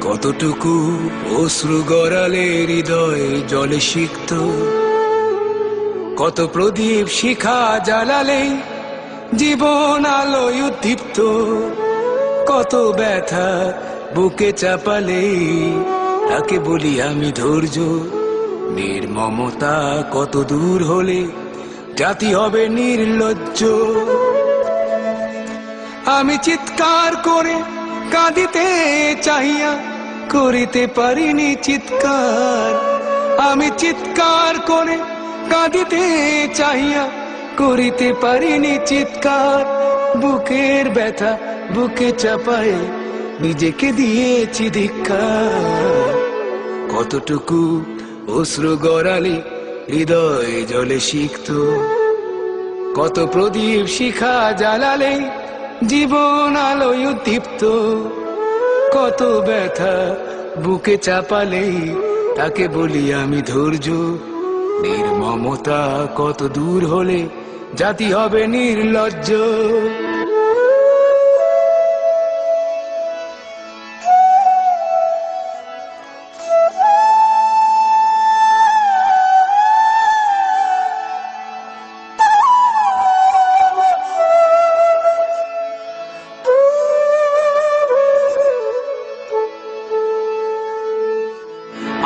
কতটুকু অশ্রু গড়ালে হৃদয় জলে সিক্ত? কত প্রদীপ শিখা জ্বালালে জীবন আলোয় উদ্দীপ্ত? কত ব্যথা বুকে চাপালে তাকে বলি আমি ধৈর্য? নির্মমতা কত দূর হলে জাতি হবে নির্লজ্জ। আমি চিৎকার করে কাঁদিতে চাহিয়া করিতে পারিনি চিৎকার। আমি চিৎকার করে কাঁদিতে চাহিয়া করিতে পারিনি চিৎকার। বুকের ব্যথা বুকে চাপায় নিজেকে দিয়েছি ধিক্কার কতটুকু অশ্রু গড়ালি হৃদয় জলে শিখত কত প্রদীপ শিখা জ্বালালে জীবন আলোয় উদ্দীপ্ত। কত ব্যথা বুকে চাপালে তাকে বলি আমি ধৈর্য। নির্মমতা কত দূর হলে জাতি হবে নির্লজ্জ।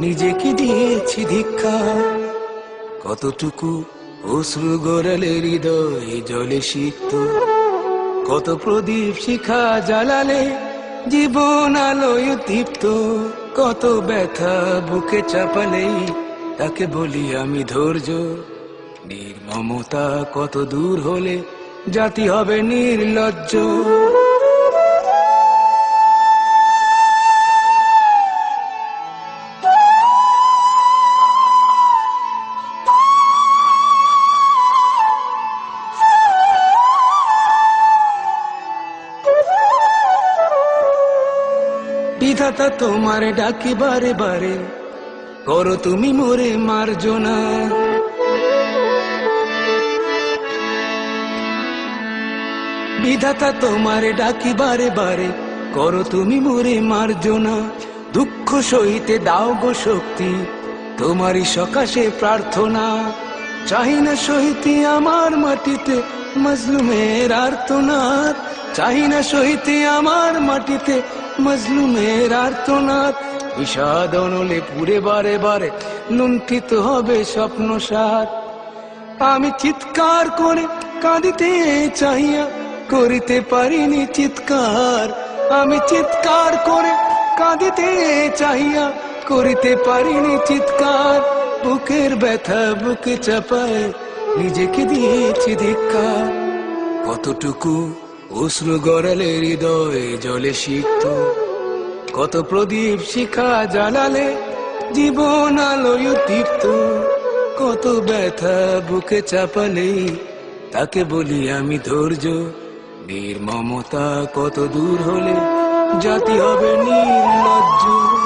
নিজেকে দিয়েছি ধিক্কার কতটুকু অশ্রু গড়ালে হৃদয় জলে সিক্ত। কত প্রদীপ শিখা জ্বালালে জীবন আলোয় দীপ্ত। কত ব্যথা বুকে চাপালে তাকে বলি আমি ধৈর্য। নির্মমতা কত দূর হলে জাতি হবে নির্লজ্জ। বিধাতা তোমার ডাকি বারে বারে। করো তুমি মোরে মার্জনা। বিধাতা তোমার ডাকি বারে বারে। করো তুমি মোরে মার্জনা। দুঃখ সহিতে দাও গো শক্তি। তোমারই সকাশে প্রার্থনা। চাহি না সহিতে আমার মাটিতে মজলুমের আর্তনাদ। চাহি না সহিতে আমার মাটিতে মজলুমের আর্তনাদ। বিষাদ অনলে পুরে বারে বারে, লুণ্ঠিত হবে স্বপ্ন সাত আমি চিৎকার করে কাঁদিতে চাহিয়া, করিতে পারিনি চিৎকার। আমি চিৎকার করে কাঁদিতে চাহিয়া, করিতে পারিনি চিৎকার। বুকের ব্যথা বুকে চাপায়, নিজেকে দিয়েছি ধিক্কার। কতটুকু গড়ালে হৃদয় জলে সিক্ত। কত প্রদীপ শিখা জ্বালালে জীবন আলোয় তীর্থ কত ব্যথা বুকে চাপালে তাকে বলি আমি ধৈর্য। নির্মমতা কত দূর হলে জাতি হবে নির্লজ্জ।